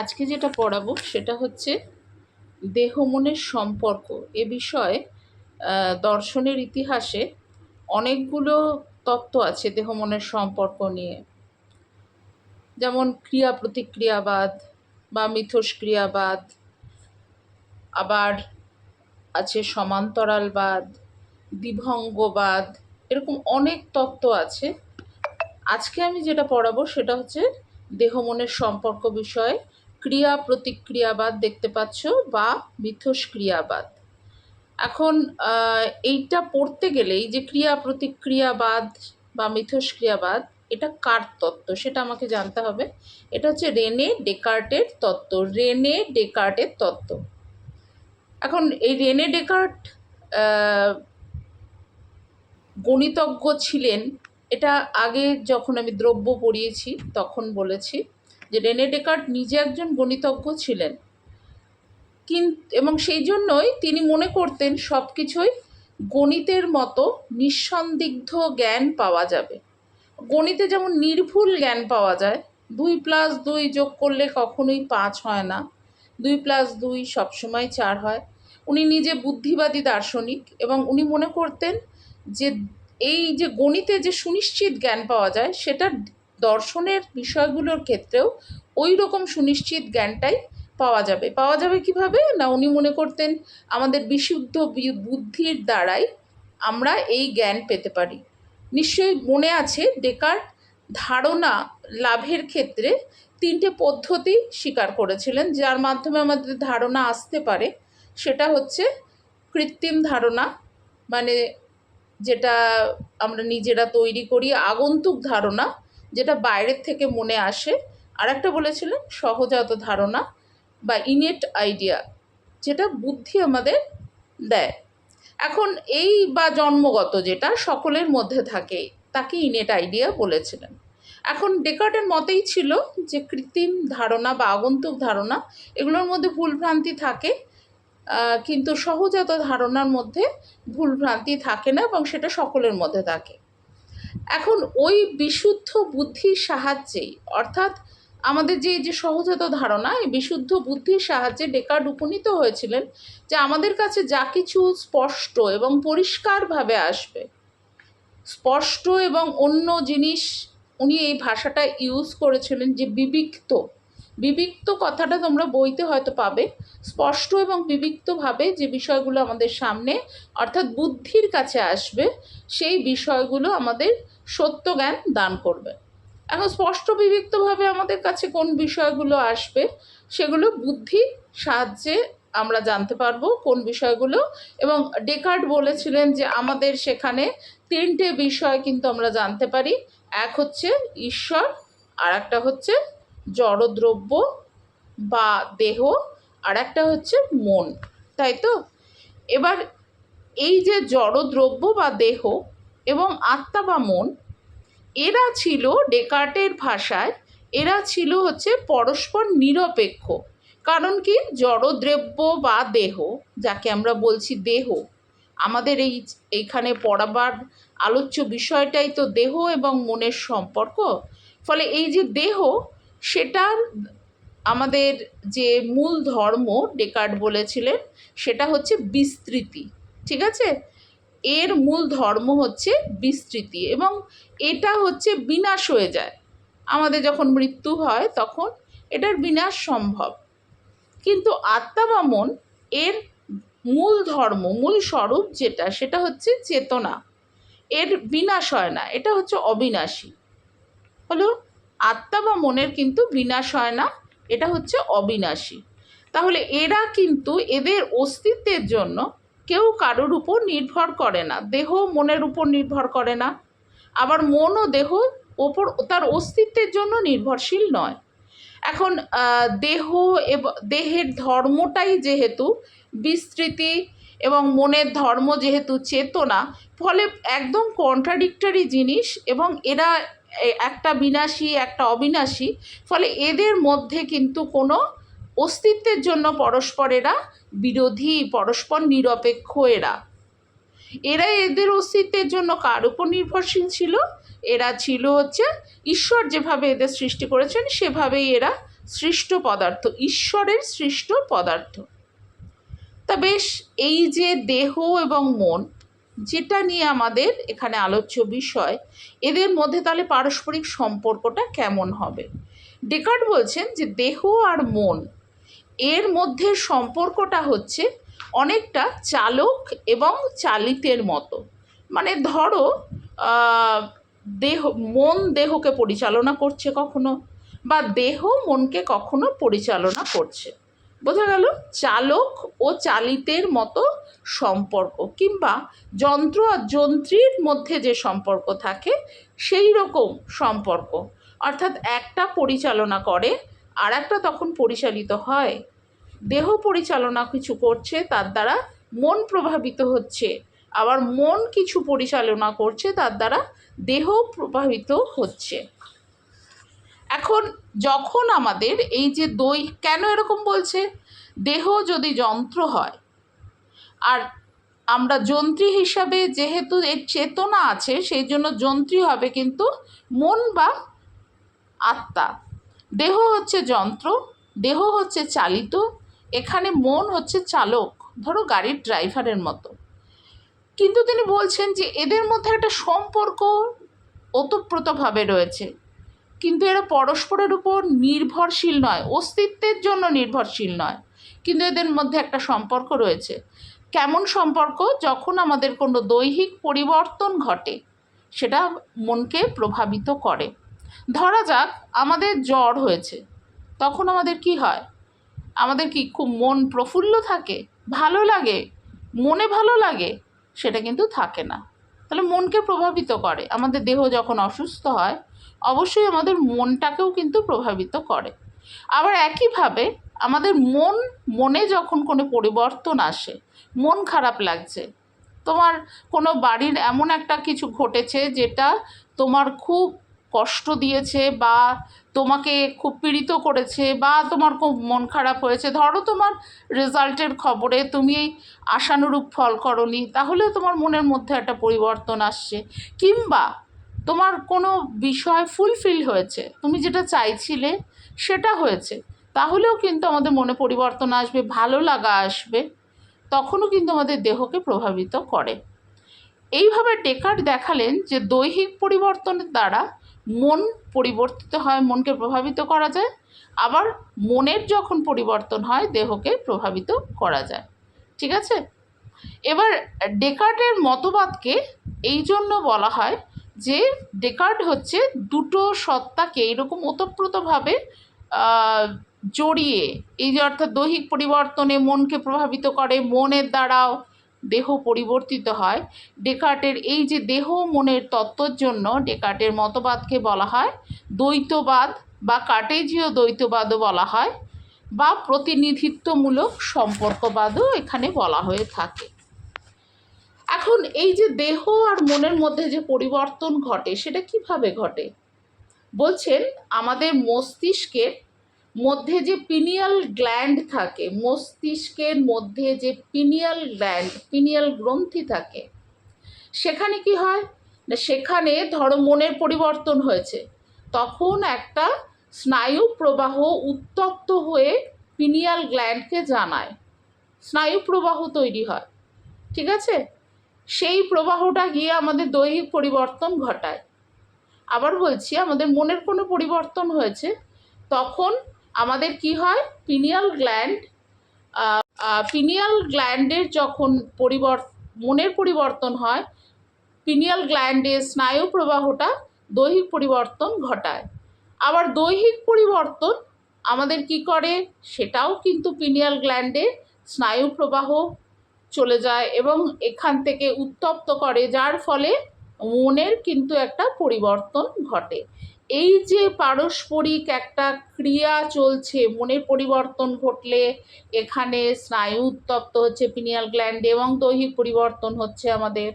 আজকে যেটা পড়াবো সেটা হচ্ছে দেহ মনের সম্পর্ক। এ বিষয়ে দর্শনের ইতিহাসে অনেকগুলো তত্ত্ব আছে দেহ মনের সম্পর্ক নিয়ে। যেমন ক্রিয়া প্রতিক্রিয়াবাদ বা মিথস্ক্রিয়াবাদ, আবার আছে সমান্তরালবাদ দ্বিভঙ্গবাদ এরকম অনেক তত্ত্ব আছে। আজকে আমি যেটা পড়াবো সেটা হচ্ছে দেহ মনের সম্পর্ক বিষয়ে ক্রিয়া প্রতিক্রিয়াবাদ দেখতে পাচ্ছ বা মিথস্ক্রিয়াবাদ এখন এইটা পড়তে গেলেই যে ক্রিয়া প্রতিক্রিয়াবাদ বা মিথস্ক্রিয়াবাদ, এটা কার তত্ত্ব? সেটা আমাকে জানতে হবে। এটা হচ্ছে রেনে ডেকার্টের তত্ত্ব, রেনে ডেকার্টের তত্ত্ব। এখন, এই রেনে ডেকার্ট গণিতজ্ঞ ছিলেন। এটা আগে যখন আমি দ্রব্য পড়িয়েছি, তখন বলেছি। যে রেনে ডেকার্ট নিজে একজন গণিতজ্ঞ ছিলেন। কিন, এবং সেই জন্যই তিনি মনে করতেন সব কিছুই গণিতের মতো নিঃসন্দিগ্ধ জ্ঞান পাওয়া যাবে। গণিতে যেমন নির্ভুল জ্ঞান পাওয়া যায়, দুই প্লাস দুই যোগ করলে কখনোই পাঁচ হয় না। দুই প্লাস দুই সবসময় চার হয়। উনি নিজে বুদ্ধিবাদী দার্শনিক এবং উনি মনে করতেন যে এই যে গণিতে যে সুনিশ্চিত জ্ঞান পাওয়া যায়, সেটা দর্শনের বিষয়গুলোর ক্ষেত্রেও ওই রকম সুনিশ্চিত জ্ঞানটাই পাওয়া যাবে। পাওয়া যাবে কীভাবে? না উনি মনে করতেন আমাদের বিশুদ্ধ বুদ্ধির দ্বারাই আমরা এই জ্ঞান পেতে পারি। নিশ্চয়ই মনে আছে ডেকার্ট ধারণা লাভের ক্ষেত্রে তিনটে পদ্ধতি স্বীকার করেছিলেন, যার মাধ্যমে আমাদের ধারণা আসতে পারে। সেটা হচ্ছে কৃত্রিম ধারণা মানে যেটা আমরা নিজেরা তৈরি করি, আগন্তুক ধারণা যেটা বাইরের থেকে মনে আসে। আর একটা বলেছিলেন, সহজাত ধারণা বা ইনেট আইডিয়া যেটা বুদ্ধি আমাদের দেয়। এখন এই বা জন্মগত যেটা সকলের মধ্যে থাকে, তাকে ইনেট আইডিয়া বলেছিলেন। এখন ডেকার্টের মতেই ছিল যে কৃত্রিম ধারণা বা আগন্তুক ধারণা, এগুলোর মধ্যে ভুলভ্রান্তি থাকে কিন্তু সহজাত ধারণার মধ্যে ভুলভ্রান্তি থাকে না এবং সেটা সকলের মধ্যে থাকে। এখন ওই বিশুদ্ধ বুদ্ধির সাহায্যেই, অর্থাৎ আমাদের যে যে সহজাত ধারণা, এই বিশুদ্ধ বুদ্ধির সাহায্যে ডেকার্ড উপনীত হয়েছিলেন যে আমাদের কাছে যা কিছু স্পষ্ট এবং পরিষ্কারভাবে আসবে। স্পষ্ট এবং অন্য জিনিস উনি এই ভাষাটা ইউজ করেছিলেন যে বিবিক্ত। বিবিক্ত কথাটা তোমরা বইতে হয়তো পাবে। স্পষ্ট এবং বিবিক্তভাবে যে বিষয়গুলো আমাদের সামনে, অর্থাৎ বুদ্ধির কাছে আসবে, সেই বিষয়গুলো আমাদের সত্য জ্ঞান দান করবে। এখন স্পষ্ট বিবিক্তভাবে আমাদের কাছে কোন বিষয়গুলো আসবে, সেগুলো বুদ্ধির সাহায্যে আমরা জানতে পারব কোন বিষয়গুলো। এবং ডেকার্ড বলেছিলেন যে আমাদের সেখানে তিনটে বিষয় কিন্তু আমরা জানতে পারি। এক হচ্ছে ঈশ্বর আর একটা হচ্ছে জড়দ্রব্য বা দেহ আর একটা হচ্ছে মন, তাই তো? এবার এই যে জড়দ্রব্য বা দেহ এবং আত্মা বা মন, এরা ছিল ডেকার্টের ভাষায়, এরা ছিল হচ্ছে পরস্পর নিরপেক্ষ। কারণ কি? জড়দ্রব্য বা দেহ, যাকে আমরা বলছি দেহ, আমাদের এই এইখানে পড়াবার আলোচ্য বিষয়টাই তো দেহ এবং মনের সম্পর্ক। ফলে এই যে দেহ সেটার আমাদের যে মূল ধর্ম ডেকার্ট বলেছিলেন, সেটা হচ্ছে বিস্তৃতি, ঠিক আছে? এর মূল ধর্ম হচ্ছে বিস্তৃতি এবং এটা হচ্ছে বিনাশ হয়ে যায়। আমাদের যখন মৃত্যু হয় তখন এটার বিনাশ সম্ভব। কিন্তু আত্মা বা মন এর মূল ধর্ম, মূল স্বরূপ যেটা, সেটা হচ্ছে চেতনা। এর বিনাশ হয় না, এটা হচ্ছে অবিনাশী। হলো আত্মা বা মনের কিন্তু বিনাশ হয় না, এটা হচ্ছে অবিনাশী। তাহলে এরা কিন্তু এদের অস্তিত্বের জন্য কেউ কারোর উপর নির্ভর করে না, দেহ মনের উপর নির্ভর করে না। আবার মন ও দেহ ওপর তার অস্তিত্বের জন্য নির্ভরশীল নয়। এখন দেহ এবং, দেহের ধর্মটাই যেহেতু বিস্তৃতি এবং মনের ধর্ম যেহেতু চেতনা, ফলে একদম কন্ট্রাডিক্টরি জিনিস এবং এরা একটা বিনাশী একটা অবিনাশী, ফলে এদের মধ্যে কিন্তু কোনো অস্তিত্বের জন্য পরস্পরেরা বিরোধী, পরস্পর নিরপেক্ষ এরা। এরা এদের অস্তিত্বের জন্য কার উপর নির্ভরশীল ছিল? এরা ছিল হচ্ছে ঈশ্বর যেভাবে এদের সৃষ্টি করেছেন, সেভাবেই এরা সৃষ্ট পদার্থ, ঈশ্বরের সৃষ্ট পদার্থ। তা বেশ, এই যে দেহ এবং মন যেটা নিয়ে আমাদের এখানে আলোচ্য বিষয়, এদের মধ্যে তাহলে পারস্পরিক সম্পর্কটা কেমন হবে? ডেকার্ট বলছেন যে দেহ আর মন, এর মধ্যে সম্পর্কটা হচ্ছে অনেকটা চালক এবং চালিতের মতো। মানে ধরো দেহ, মন দেহকে পরিচালনা করছে কখনো, বা দেহ মনকে কখনো পরিচালনা করছে। বোঝা গেল চালক ও চালিতের মতো সম্পর্ক কিংবা যন্ত্র আর যন্ত্রীর মধ্যে যে সম্পর্ক থাকে, সেই রকম সম্পর্ক। অর্থাৎ একটা পরিচালনা করে আর একটা তখন পরিচালিত হয়। দেহ পরিচালনা কিছু করছে, তার দ্বারা মন প্রভাবিত হচ্ছে। আবার মন কিছু পরিচালনা করছে, তার দ্বারা দেহ প্রভাবিত হচ্ছে। এখন যখন আমাদের এই যে দই, কেন এরকম বলছে? দেহ যদি যন্ত্র হয়, আর আমরা যন্ত্রী হিসাবে যেহেতু এর চেতনা আছে, সেই জন্য যন্ত্রী হবে কিন্তু মন বা আত্মা। দেহ হচ্ছে যন্ত্র, দেহ হচ্ছে চালিত, এখানে মন হচ্ছে চালক, ধরো গাড়ির ড্রাইভারের মতো। কিন্তু তিনি বলছেন যে এদের মধ্যে একটা সম্পর্ক ওতপ্রোতভাবে রয়েছে। কিন্তু এরা পরস্পরের উপর নির্ভরশীল নয়, অস্তিত্বের জন্য নির্ভরশীল নয়। কিন্তু এদের মধ্যে একটা সম্পর্ক রয়েছে। কেমন সম্পর্ক? যখন আমাদের কোনো দৈহিক পরিবর্তন ঘটে, সেটা মনকে প্রভাবিত করে। ধরা যাক, আমাদের জ্বর হয়েছে। তখন আমাদের কি হয়? আমাদের কি খুব মন প্রফুল্ল থাকে? ভালো লাগে? মনে ভালো লাগে? সেটা কিন্তু থাকে না। তাহলে মনকে প্রভাবিত করে। আমাদের দেহ যখন অসুস্থ হয়, অবশ্যই আমাদের মনটাকেও কিন্তু প্রভাবিত করে। আবার একইভাবে আমাদের মন, মনে যখন কোনো পরিবর্তন আসে, মন খারাপ লাগছে, তোমার কোনো বাড়ির এমন একটা কিছু ঘটেছে যেটা তোমার খুব কষ্ট দিয়েছে বা তোমাকে খুব পীড়িত করেছে বা তোমার খুব মন খারাপ হয়েছে, ধরো তোমার রেজাল্টের খবরে তুমি এই আশানুরূপ ফল করনি তাহলেও তোমার মনের মধ্যে একটা পরিবর্তন আসছে। কিংবা তোমার কোনো বিষয় ফুলফিল হয়েছে, তুমি যেটা চাইছিলে সেটা হয়েছে, তাহলেও কিন্তু আমাদের মনে পরিবর্তন আসবে, ভালো লাগা আসবে, তখনও কিন্তু আমাদের দেহকে প্রভাবিত করে। এইভাবে ডেকার্ট দেখালেন যে দৈহিক পরিবর্তনের দ্বারা মন পরিবর্তিত হয়, মনকে প্রভাবিত করা যায়। আবার মনের যখন পরিবর্তন হয়, দেহকে প্রভাবিত করা যায়। ঠিক আছে? এবার ডেকার্টের মতবাদকে এই জন্য বলা হয় যে, ডেকার্ট হচ্ছে দুটো সত্তাকে এইরকম ওতপ্রোতভাবে জড়িয়ে, এই যে অর্থাৎ দৈহিক পরিবর্তনে মনকে প্রভাবিত করে, মনের দ্বারাও দেহ পরিবর্তিত হয়। ডেকার্টের এই যে দেহ মনের তত্ত্বর জন্য ডেকার্টের মতবাদকে বলা হয়, দ্বৈতবাদ বা কার্টেজীয় দ্বৈতবাদও বলা হয় বা প্রতিনিধিত্বমূলক সম্পর্কবাদও এখানে বলা হয়ে থাকে। এখন এই যে দেহ আর মনের মধ্যে যে পরিবর্তন ঘটে, সেটা কীভাবে ঘটে? বলছেন, আমাদের মস্তিষ্কের মধ্যে যে পিনিয়াল গ্ল্যান্ড থাকে, মস্তিষ্কের মধ্যে যে পিনিয়াল গ্ল্যান্ড পিনিয়াল গ্রন্থি থাকে, সেখানে কি হয়? না, সেখানে ধরো মনের পরিবর্তন হয়েছে, তখন একটা স্নায়ু প্রবাহ উত্তপ্ত হয়ে পিনিয়াল গ্ল্যান্ডকে জানায়। স্নায়ু প্রবাহ তৈরি হয়, ঠিক আছে? সেই প্রবাহটা গিয়ে আমাদের দৈহিক পরিবর্তন ঘটায়। আবার বলছি, আমাদের মনের কোনো পরিবর্তন হয়েছে, তখন আমাদের কি হয়? পিনিয়াল গ্ল্যান্ড পিনিয়াল গ্ল্যান্ডের যখন পরিবর, মনের পরিবর্তন হয় পিনিয়াল গ্ল্যান্ডের স্নায়ু প্রবাহটা দৈহিক পরিবর্তন ঘটায়। আবার দৈহিক পরিবর্তন আমাদের কি করে? সেটাও কিন্তু পিনিয়াল গ্ল্যান্ডে স্নায়ু প্রবাহ চলে যায় এবং এখান থেকে উত্তপ্ত করে, যার ফলে মনের কিন্তু একটা পরিবর্তন ঘটে। এই যে পারস্পরিক একটা ক্রিয়া চলছে, মনের পরিবর্তন ঘটলে এখানে স্নায়ু উত্তপ্ত হচ্ছে পিনিয়াল গ্ল্যান্ড এবং দৈহিক পরিবর্তন হচ্ছে আমাদের।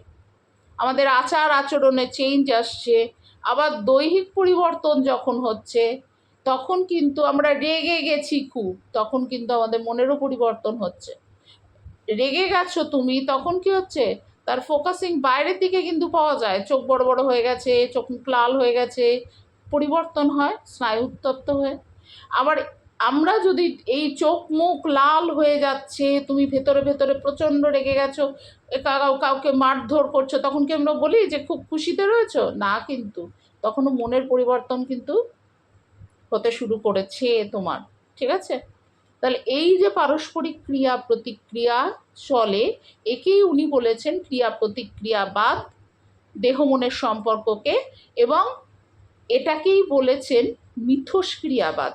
আমাদের আচার আচরণে চেঞ্জ আসছে, আবার দৈহিক পরিবর্তন যখন হচ্ছে, তখন কিন্তু আমরা রেগে গেছি খুব, তখন কিন্তু আমাদের মনেরও পরিবর্তন হচ্ছে। রেগে গেছো তুমি, তখন কি হচ্ছে? তার ফোকাসিং বাইরের দিকে কিন্তু পাওয়া যায়, চোখ বড় বড় হয়ে গেছে, চোখ লাল হয়ে গেছে পরিবর্তন হয়, স্নায়ু উত্তপ্ত হয়ে। আবার আমরা যদি এই চোখ মুখ লাল হয়ে যাচ্ছে, তুমি ভেতরে ভেতরে প্রচণ্ড রেগে গেছো কাউ- কাউকে মারধর করছ, তখন কি আমরা বলি যে খুব খুশিতে রয়েছো? না কিন্তু। তখনও মনের পরিবর্তন কিন্তু হতে শুরু করেছে তোমার। ঠিক আছে? তাহলে এই যে পারস্পরিক ক্রিয়া প্রতিক্রিয়া চলে, একেই উনি বলেছেন ক্রিয়া প্রতিক্রিয়াবাদ, দেহ মনের সম্পর্ককে এবং এটাকেই বলেছেন মিথস্ক্রিয়াবাদ।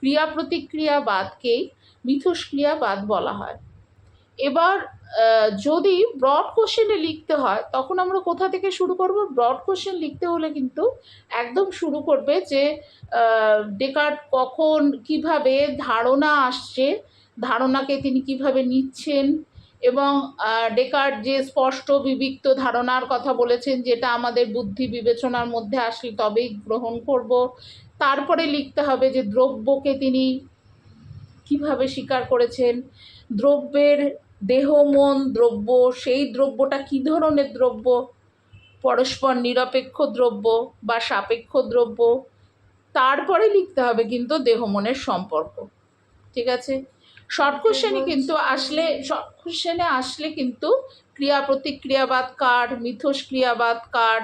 ক্রিয়া প্রতিক্রিয়াবাদকেই মিথস্ক্রিয়াবাদ বলা হয়। এবার যদি ব্রড কোশ্চেনে লিখতে হয়, তখন আমরা কোথা থেকে শুরু করব? ব্রড কোশ্চেন লিখতে হলে কিন্তু একদম শুরু করবে যে ডেকার্ট কখন কীভাবে ধারণা আসছে, ধারণাকে তিনি কীভাবে নিচ্ছেন এবং ডেকার্ট যে স্পষ্ট বিবিক্ত ধারণার কথা বলেছেন যেটা আমাদের বুদ্ধি বিবেচনার মধ্যে আসলে তবেই গ্রহণ করব, তারপরে লিখতে হবে যে দ্রব্যকে তিনি কীভাবে স্বীকার করেছেন, দ্রব্যের দেহ, মন, দ্রব্য, সেই দ্রব্যটা কী ধরনের দ্রব্য? পরস্পর নিরপেক্ষ দ্রব্য বা সাপেক্ষ দ্রব্য, তারপরে লিখতে হবে কিন্তু দেহ, মনের সম্পর্ক, ঠিক আছে? শর্ট কোশ্চেনে কিন্তু আসলে শর্ট কোশ্চেনে আসলে কিন্তু ক্রিয়া প্রতিক্রিয়াবাদ কার মিথস্ক্রিয়াবাদ কার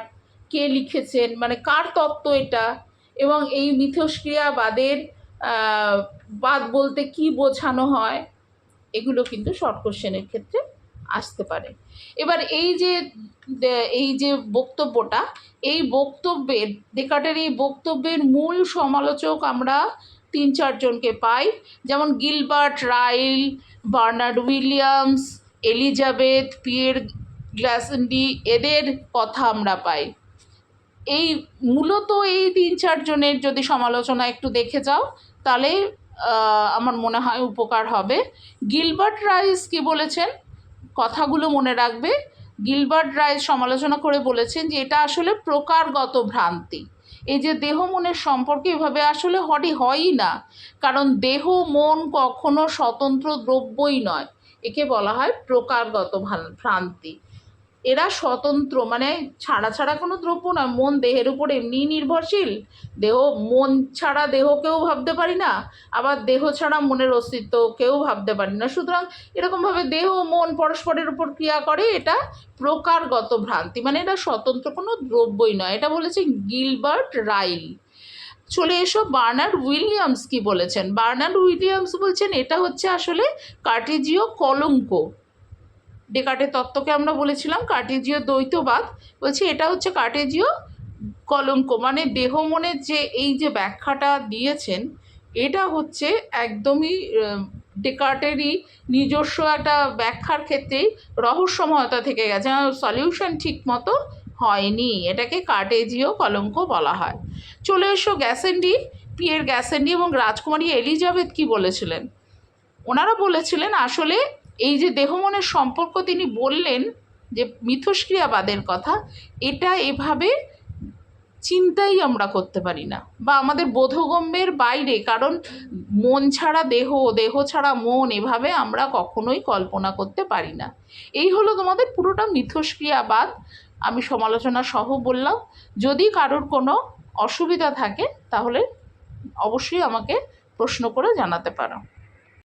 কে লিখেছেন মানে কার তত্ত্ব এটা? এবং এই মিথস্ক্রিয়াবাদের বাদ বলতে কি বোঝানো হয়? এগুলো কিন্তু শর্ট কোশ্চেনের ক্ষেত্রে আসতে পারে। এবার এই যে এই যে বক্তব্যটা এই বক্তব্যের ডেকার্টের এই বক্তব্যের মূল সমালোচক আমরা তিন চারজনকে পাই। যেমন Gilbert, Ryle, Bernard Williams, Elizabeth, Pierre Gassendi, এদের কথা আমরা পাই। এই মূলত এই তিন চারজনের যদি সমালোচনা একটু দেখে যাও, তাহলে আমার মনে হয় উপকার হবে। গিলবার্ট রাইস কি বলেছেন? কথাগুলো মনে রাখবে। গিলবার্ট রাইস সমালোচনা করে বলেছেন যে, এটা আসলে প্রকারগত ভ্রান্তি। এই যে দেহ মনের সম্পর্কে এভাবে আসলে হটি হয়ই না। কারণ দেহ মন কখনো স্বতন্ত্র দ্রব্যই নয়। একে বলা হয় প্রকারগত ভ্রান- ভ্রান্তি। এরা স্বতন্ত্র মানে ছাড়া ছাড়া কোনো দ্রব্য নয় মন দেহের উপর এমনিই নির্ভরশীল। দেহ, মন ছাড়া দেহকেও ভাবতে পারি না, আবার দেহ ছাড়া মনের অস্তিত্ব কেউ ভাবতে পারি না। সুতরাং এরকমভাবে দেহ মন পরস্পরের উপর ক্রিয়া করে, এটা প্রকারগত ভ্রান্তি। মানে এটা স্বতন্ত্র কোনো দ্রব্যই নয়। এটা বলেছে গিলবার্ট রাইল। চলে এসো, বার্নার্ড উইলিয়ামস কি বলেছেন? বার্নার্ড উইলিয়ামস বলছেন, এটা হচ্ছে আসলে কার্টেজীয় কলঙ্ক ডেকার্টের তত্ত্বকে আমরা বলেছিলাম কার্টেজীয় দ্বৈতবাদ। বলছি এটা হচ্ছে কার্টেজীয় কলঙ্ক মানে দেহ মনের যে এই যে ব্যাখ্যাটা দিয়েছেন, এটা হচ্ছে একদমই ডেকার্টেরই নিজস্ব একটা ব্যাখ্যার ক্ষেত্রেই রহস্যময়তা থেকে গেছে সলিউশন ঠিক মতো হয়নি, এটাকে কার্টেজীয় কলঙ্ক বলা হয়। চলে এসো গ্যাসেন্ডি, পিয়ের গ্যাসেন্ডি এবং রাজকুমারী এলিজাবেথ কি বলেছিলেন? ওনারা বলেছিলেন আসলে এই যে দেহ মনের সম্পর্ক তিনি বললেন যে মিথস্ক্রিয়াবাদের কথা, এটা এভাবে চিন্তাই আমরা করতে পারি না। বা আমাদের বোধগম্যের বাইরে, কারণ মন ছাড়া দেহ দেহ ছাড়া মন এভাবে আমরা কখনোই কল্পনা করতে পারি না। এই হলো তোমাদের পুরোটা মিথস্ক্রিয়াবাদ। আমি সমালোচনা সহ বললাম, যদি কারোর কোনো অসুবিধা থাকে, তাহলে অবশ্যই আমাকে প্রশ্ন করে জানাতে পারো।